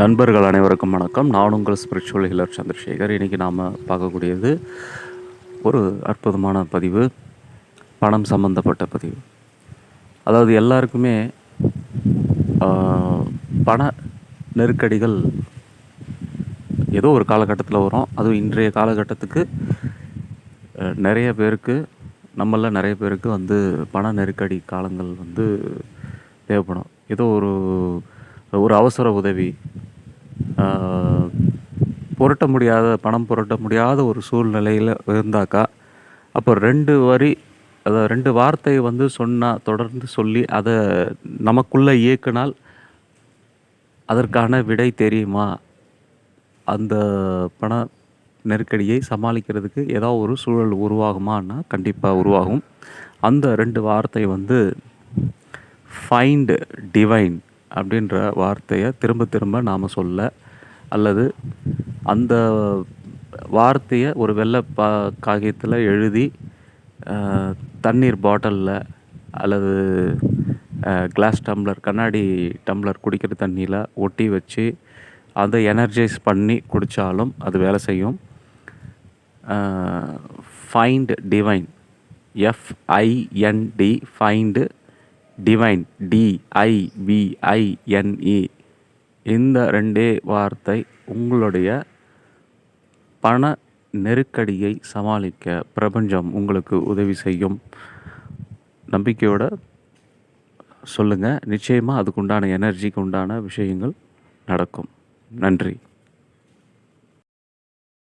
நண்பர்கள் அனைவருக்கும் வணக்கம். நான் உங்கள் ஸ்பிரிச்சுவல் ஹிலர் சந்திரசேகர். இன்றைக்கி நாம் பார்க்கக்கூடியது ஒரு அற்புதமான பதிவு பணம் சம்மந்தப்பட்ட பதிவு. அதாவது எல்லாருக்குமே பண நெருக்கடிகள் ஏதோ ஒரு காலகட்டத்தில் வரும். அதுவும் இன்றைய காலகட்டத்துக்கு நிறைய பேருக்கு நம்மள நிறைய பேருக்கு வந்து பண நெருக்கடி காலங்கள் வந்து தேவைப்படும். ஏதோ ஒரு ஒரு அவசர உதவி புரட்ட முடியாத பணம் புரட்ட முடியாத ஒரு சூழ்நிலையில் இருந்தாக்கா அப்போ ரெண்டு வரி அதை ரெண்டு வார்த்தை வந்து சொன்னால் தொடர்ந்து சொல்லி அதை நமக்குள்ளே இயக்குனால் அதற்கான விடை தெரியுமா? அந்த பண நெருக்கடியை சமாளிக்கிறதுக்கு ஏதாவது ஒரு சூழல் உருவாகுமான்னா கண்டிப்பாக உருவாகும். அந்த ரெண்டு வார்த்தை வந்து ஃபைண்ட் டிவைன் அப்படின்ற வார்த்தையை திரும்ப திரும்ப நாம் சொல்ல அல்லது அந்த வார்த்தையை ஒரு வெள்ளை பா காகிதத்தில் எழுதி தண்ணீர் பாட்டிலில் அல்லது கிளாஸ் டம்ளர் கண்ணாடி டம்ளர் குடிக்கிற தண்ணியில் ஒட்டி வச்சு அதை எனர்ஜைஸ் பண்ணி குடித்தாலும் அது வேலை செய்யும். Find divine F I N D find divine D I V I N E இந்த ரெண்டே வார்த்தை உங்களுடைய பண நெருக்கடியை சமாளிக்க பிரபஞ்சம் உங்களுக்கு உதவி செய்யும். நம்பிக்கையோட சொல்லுங்கள் நிச்சயமாக அதுக்குண்டான எனர்ஜிக்கு உண்டான விஷயங்கள் நடக்கும். நன்றி.